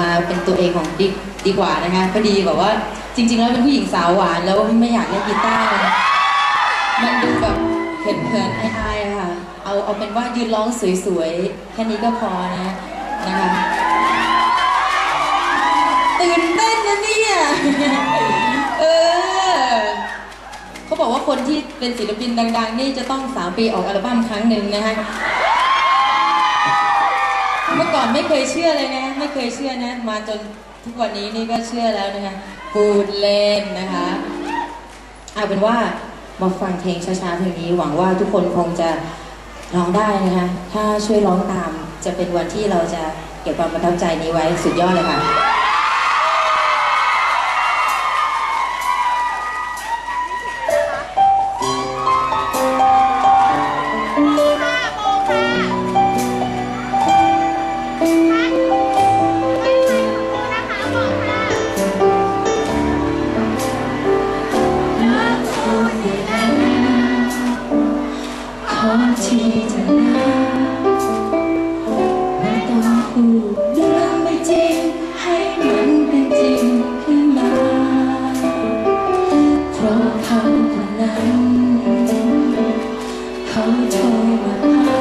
มาเป็นตัวเองของดิดีกว่านะคะพอดีแบบว่าจริง ๆ แล้วเป็นผู้หญิงสาวหวานแล้วไม่อยากเล่นกีตาร์มันดูแบบเขินๆอายๆอะค่ะ เอาเอาเป็นว่ายืนร้องสวยๆ แค่นี้ก็พอนะนะคะตื่นเต้นนะเนี่ยเออเขาบอกว่าคนที่เป็นศิลปินดัง ๆ นี่จะต้อง 3 ปีออกอัลบั้มครั้งหนึ่งนะคะ เมื่อก่อนไม่เคยเชื่อเลยนะไม่เคยเชื่อนะ มาจนทุกวันนี้นี่ก็เชื่อแล้วนะคะพูดเล่นนะคะเอาเป็นว่ามาฟังเพลงช้าๆเพลงนี้ หวังว่าทุกคนคงจะร้องได้นะคะ ถ้าช่วยร้องตามจะเป็นวันที่เราจะเก็บความประทับใจนี้ไว้สุดยอดเลยค่ะ เขาโ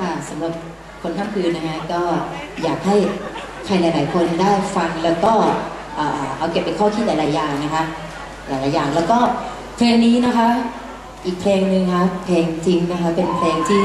ค่ะสำหรับคนค่ำคืนนะฮะก็อยากให้ใครหลาย ๆ คนได้ฟังแล้วก็เอาเก็บเป็นข้อคิดหลาย ๆ อย่างนะคะ หลาย ๆ อย่างแล้วก็เพลงนี้นะคะ อีกเพลงหนึ่งนะคะเพลงจริงนะคะเป็นเพลงที่